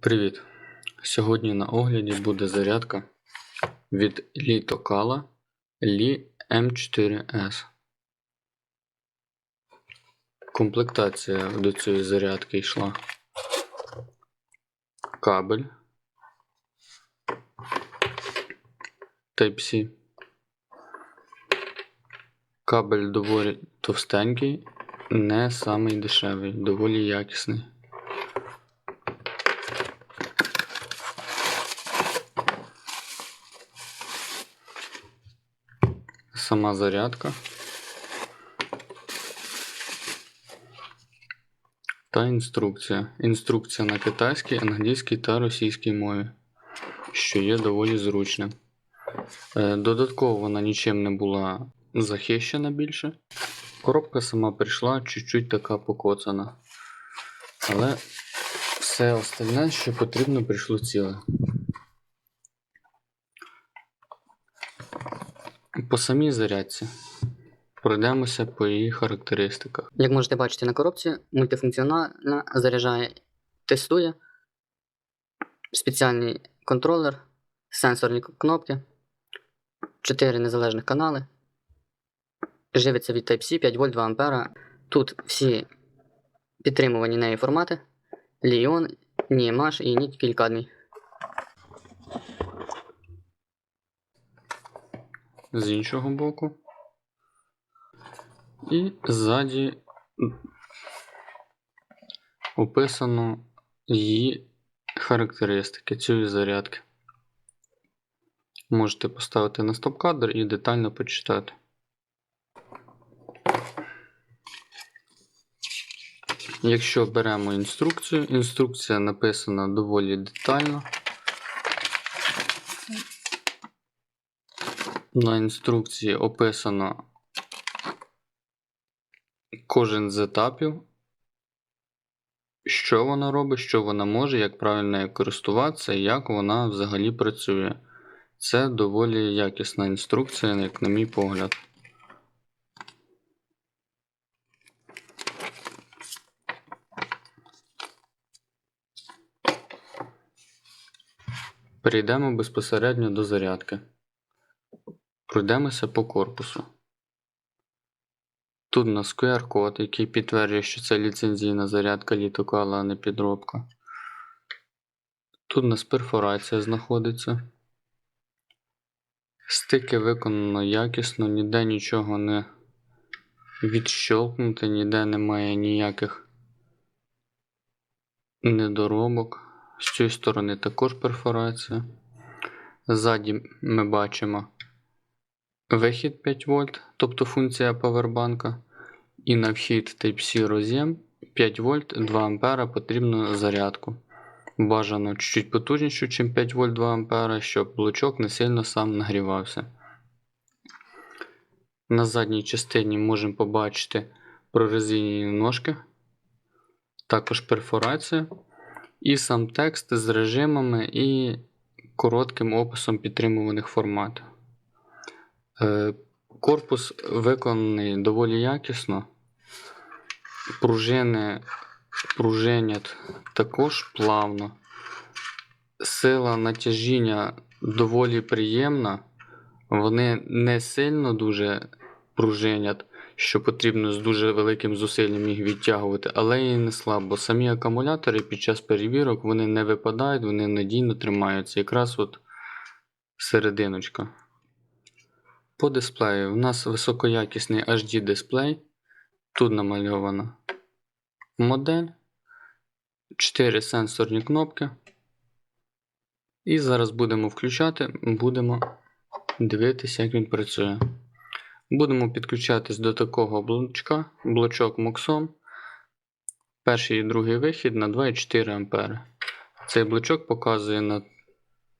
Привіт! Сьогодні на огляді буде зарядка від Tokala Li M4S. Комплектація до цієї зарядки йшла кабель Type-C. Кабель доволі товстенький, не самий дешевий, доволі якісний. Сама зарядка. Та інструкція. Інструкція на китайській, англійській та російській мові, що є доволі зручним. Е, Додатково вона нічим не була захищена більше. Коробка сама прийшла чуть-чуть така покоцана. Але все остальне, що потрібно, прийшло ціле. По самій зарядці пройдемося по її характеристиках. Як можете бачити на коробці, мультифункціональна заряджає, тестує спеціальний контролер, сенсорні кнопки, 4 незалежних канали. Живиться від Type-C 5 вольт 2 ампера. Тут всі підтримувані нею формати: Lion, NiMH і Nickel Cadmium. З іншого боку. І ззаді описано її характеристики цієї зарядки. Можете поставити на стоп-кадр і детально почитати. Якщо беремо інструкцію, інструкція написана доволі детально. На інструкції описано кожен з етапів, що вона робить, що вона може, як правильно користуватися і як вона взагалі працює. Це доволі якісна інструкція, як на мій погляд. Перейдемо безпосередньо до зарядки. Пройдемося по корпусу. Тут у нас QR-код, який підтверджує, що це ліцензійна зарядка літокала, а не підробка. Тут у нас перфорація знаходиться. Стики виконано якісно, ніде нічого не відщолкнуто, ніде немає ніяких недоробок. З цієї сторони також перфорація. Ззаді ми бачимо вихід 5 вольт, тобто функція павербанка. І на вхід Type-C роз'єм 5 вольт 2 ампера потрібно зарядку. Бажано чуть-чуть потужнішу, ніж 5 вольт 2 ампера, щоб блочок не сильно сам нагрівався. На задній частині можемо побачити прорезинені ножки, також перфорація. І сам текст з режимами і коротким описом підтримуваних форматів. Е, Корпус виконаний доволі якісно. Пружини пружинять також плавно. Сила натяжіння доволі приємна. Вони не сильно дуже пружинять, що потрібно з дуже великим зусиллям їх відтягувати, але і не слабо. Самі акумулятори під час перевірок вони не випадають, вони надійно тримаються. Якраз от серединочка. По дисплею у нас високоякісний HD дисплей. Тут намальована модель, 4 сенсорні кнопки. І зараз будемо включати, будемо дивитися, як він працює. Будемо підключатись до такого блочка, блочок MOXOM. Перший і другий вихід на 2,4 А. Цей блочок показує на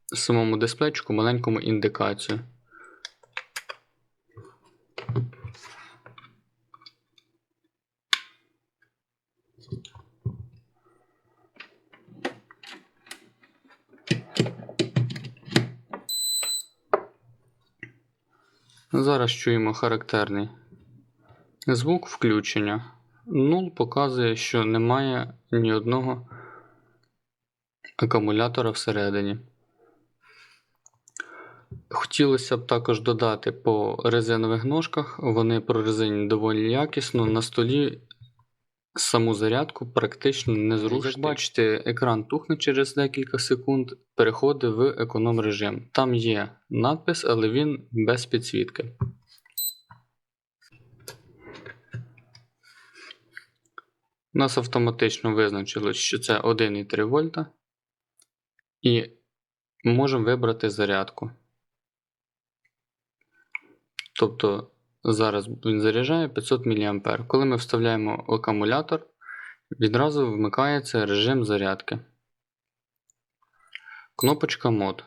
самому дисплейчику маленькому індикацію. Зараз чуємо характерний звук включення. Нул показує, що немає ні одного акумулятора всередині. Хотілося б також додати по резинових ножках, вони прорезинені доволі якісно. На столі саму зарядку практично не зрушити. Як бачите, екран тухне через декілька секунд, переходить в економ режим. Там є надпис, але він без підсвітки. У нас автоматично визначилось, що це 1,3 вольта. І можемо вибрати зарядку. Тобто зараз він заряджає 500 мА. Коли ми вставляємо акумулятор, відразу вмикається режим зарядки. Кнопочка мод.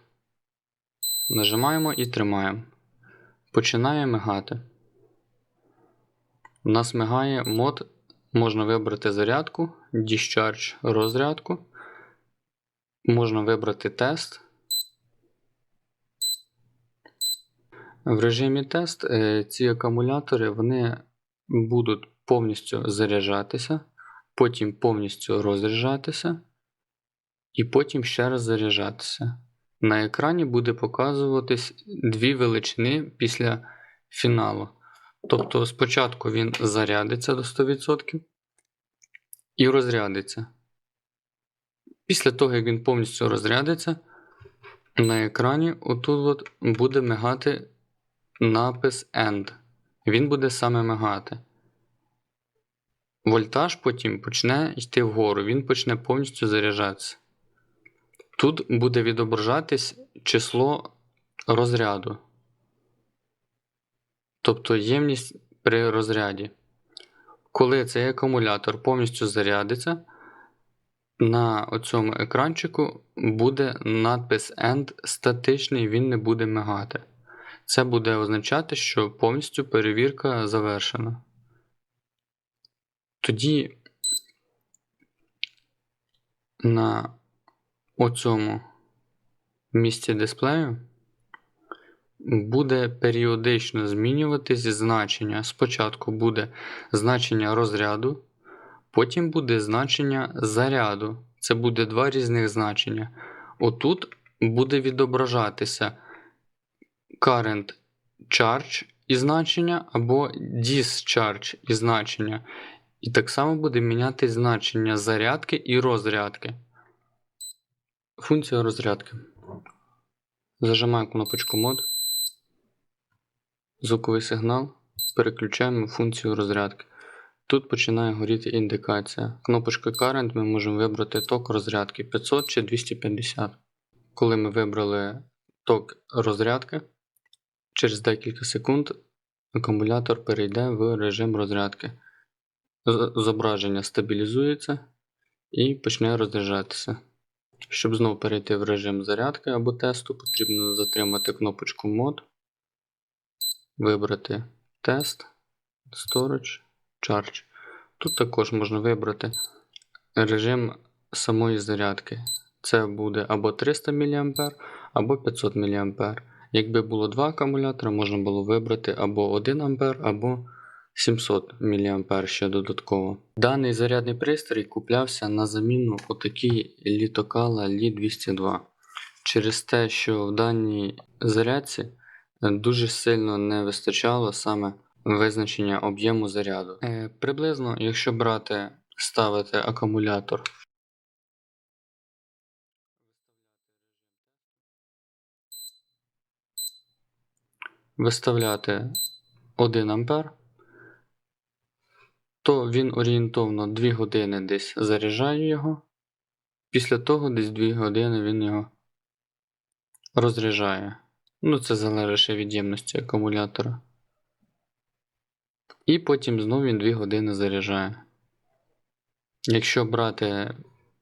Нажимаємо і тримаємо. Починає мигати. У нас мигає мод. Можна вибрати зарядку, Discharge розрядку. Можна вибрати тест. В режимі тест е, ці акумулятори вони будуть повністю заряджатися, потім повністю розряджатися, і потім ще раз заряджатися. На екрані буде показуватись дві величини після фіналу. Тобто спочатку він зарядиться до 100% і розрядиться. Після того, як він повністю розрядиться, на екрані отут от буде мигати напис End. Він буде саме мигати. Вольтаж потім почне йти вгору, він почне повністю заряджатися. Тут буде відображатись число розряду. Тобто ємність при розряді. Коли цей акумулятор повністю зарядиться, на цьому екранчику буде надпис End статичний, він не буде мигати. Це буде означати, що повністю перевірка завершена. Тоді на оцьому місці дисплею буде періодично змінюватись значення. Спочатку буде значення розряду, потім буде значення заряду. Це буде два різних значення. Отут буде відображатися current charge і значення або discharge і значення. І так само буде міняти значення зарядки і розрядки. Функція розрядки. Зажимаю кнопочку мод. Звуковий сигнал. Переключаємо функцію розрядки. Тут починає горіти індикація. Кнопочкою Current ми можемо вибрати ток розрядки 500 чи 250. Коли ми вибрали ток розрядки, через декілька секунд акумулятор перейде в режим розрядки. Зображення стабілізується і почне розряджатися. Щоб знову перейти в режим зарядки або тесту, потрібно затримати кнопочку мод, вибрати тест, storage, charge. Тут також можна вибрати режим самої зарядки. Це буде або 300 мА, або 500 мА. Якби було два акумулятора, можна було вибрати або 1 А, або 700 мА ще додатково. Даний зарядний пристрій куплявся на заміну отакій літокала Li 202. Через те, що в даній зарядці дуже сильно не вистачало саме визначення об'єму заряду. Е, приблизно, якщо брати, ставити акумулятор виставляти 1 А, то він орієнтовно 2 години десь заряджає його. Після того десь 2 години він його розряджає. Ну, це залежить ще від ємності акумулятора. І потім знову він 2 години заряджає. Якщо брати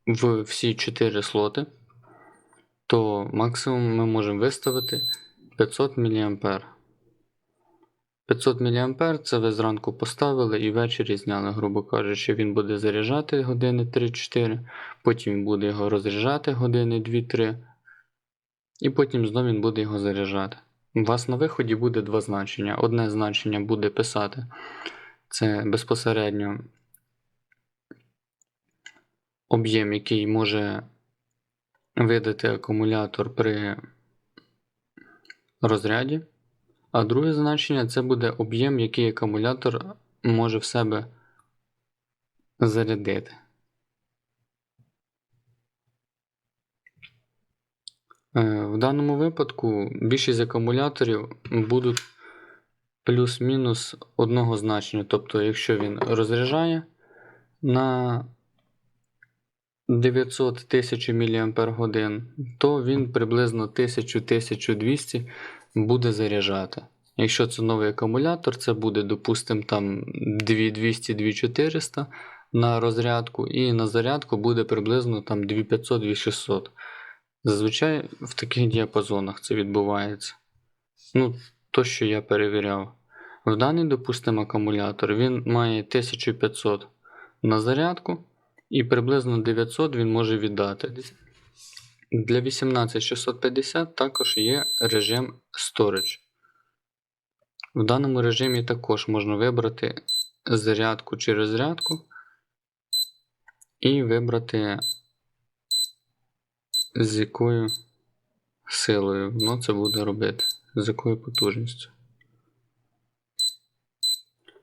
в всі 4 слоти, то максимум ми можемо виставити 500 мА. 500 мА це ви зранку поставили і ввечері зняли, грубо кажучи, він буде заряджати години 3-4, потім буде його розряджати години 2-3, і потім знову він буде його заряджати. У вас на виході буде два значення. Одне значення буде писати це безпосередньо об'єм, який може видати акумулятор при розряді. А друге значення це буде об'єм, який акумулятор може в себе зарядити. Е, В даному випадку більшість акумуляторів будуть плюс-мінус одного значення. Тобто, якщо він розряджає на 900 тисяч мАч, то він приблизно 1000-1200 буде заряджати. Якщо це новий акумулятор, це буде, допустимо, там 2200-2400 на розрядку, і на зарядку буде приблизно там 2500-2600. Зазвичай в таких діапазонах це відбувається. Ну, то, що я перевіряв. В даний, допустимо, акумулятор він має 1500 на зарядку, і приблизно 900 він може віддати. Для 18650 також є режим Storage. В даному режимі також можна вибрати зарядку чи розрядку і вибрати з якою силою воно це буде робити, з якою потужністю.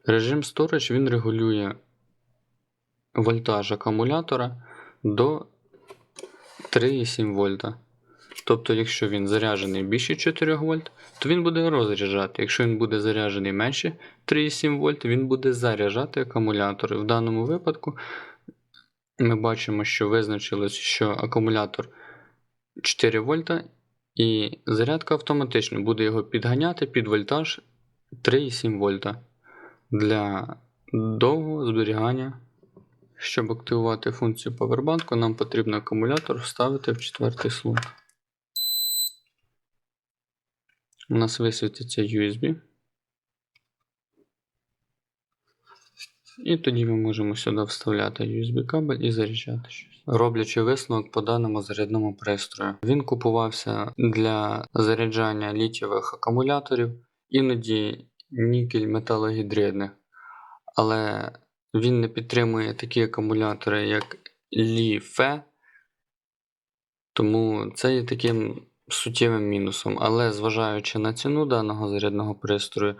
Режим Storage він регулює вольтаж акумулятора до 3,7 вольта. Тобто, якщо він заряджений більше 4 вольт, то він буде розряджати. Якщо він буде заряджений менше 3,7 вольт, він буде заряджати акумулятор. В даному випадку ми бачимо, що визначилось, що акумулятор 4 вольта, і зарядка автоматично буде його підганяти під вольтаж 3,7 вольта для довгого зберігання. Щоб активувати функцію Powerbank, нам потрібно акумулятор вставити в четвертий слот. У нас висвітиться USB. І тоді ми можемо сюди вставляти USB кабель і заряджати щось. Роблячи висновок по даному зарядному пристрою. Він купувався для заряджання літієвих акумуляторів, іноді нікель металогідридних. Але він не підтримує такі акумулятори, як Li-Fe, тому це є таким суттєвим мінусом. Але зважаючи на ціну даного зарядного пристрою,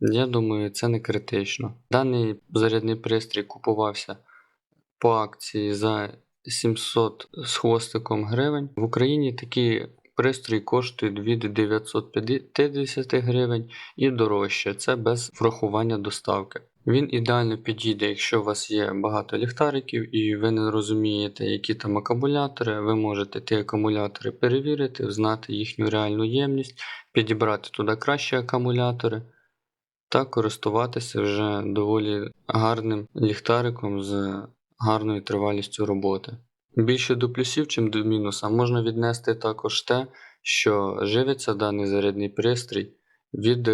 я думаю, це не критично. Даний зарядний пристрій купувався по акції за 700 з хвостиком гривень. В Україні такі пристрої коштують від 950 гривень і дорожче. Це без врахування доставки. Він ідеально підійде, якщо у вас є багато ліхтариків і ви не розумієте, які там акумулятори. Ви можете ті акумулятори перевірити, знати їхню реальну ємність, підібрати туди кращі акумулятори та користуватися вже доволі гарним ліхтариком з гарною тривалістю роботи. Більше до плюсів, чим до мінуса, можна віднести також те, що живиться даний зарядний пристрій від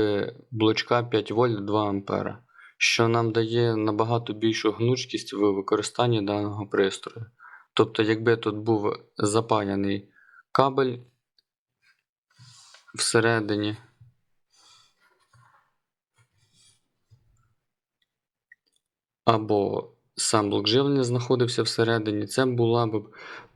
блочка 5 вольт 2 А, що нам дає набагато більшу гнучкість в використанні даного пристрою. Тобто, якби тут був запаяний кабель всередині, або сам блок живлення знаходився всередині, це була б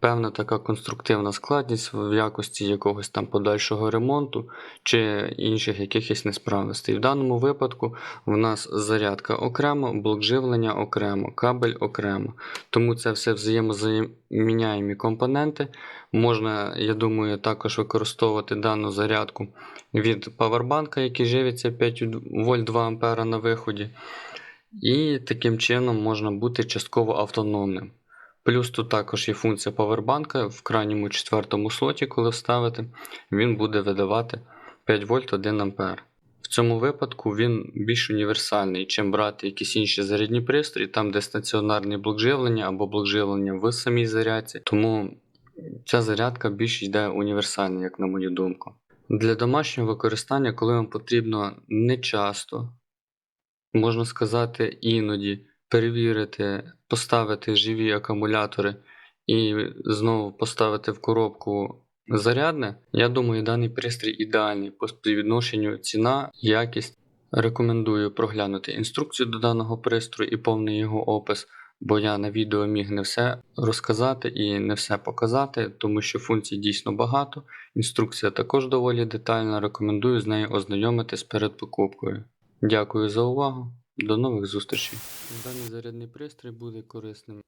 певна така конструктивна складність в якості якогось там подальшого ремонту чи інших якихось несправностей. В даному випадку в нас зарядка окремо, блок живлення окремо, кабель окремо. Тому це все взаємозаміняємі компоненти. Можна, я думаю, також використовувати дану зарядку від павербанка, який живиться 5 вольт 2 А на виході. І таким чином можна бути частково автономним. Плюс тут також є функція павербанка в крайньому четвертому слоті, коли вставити, він буде видавати 5 вольт 1 А. В цьому випадку він більш універсальний, чим брати якісь інші зарядні пристрої, там де стаціонарний блок живлення або блок живлення в самій зарядці. Тому ця зарядка більш йде універсальна, як на мою думку. Для домашнього використання, коли вам потрібно не часто, можна сказати, іноді перевірити, поставити живі акумулятори і знову поставити в коробку зарядне. Я думаю, даний пристрій ідеальний по співвідношенню ціна, якість. Рекомендую проглянути інструкцію до даного пристрою і повний його опис, бо я на відео міг не все розказати і не все показати, тому що функцій дійсно багато. Інструкція також доволі детальна. Рекомендую з нею ознайомитись перед покупкою. Дякую за увагу. До нових зустрічей. Даний зарядний пристрій буде корисним.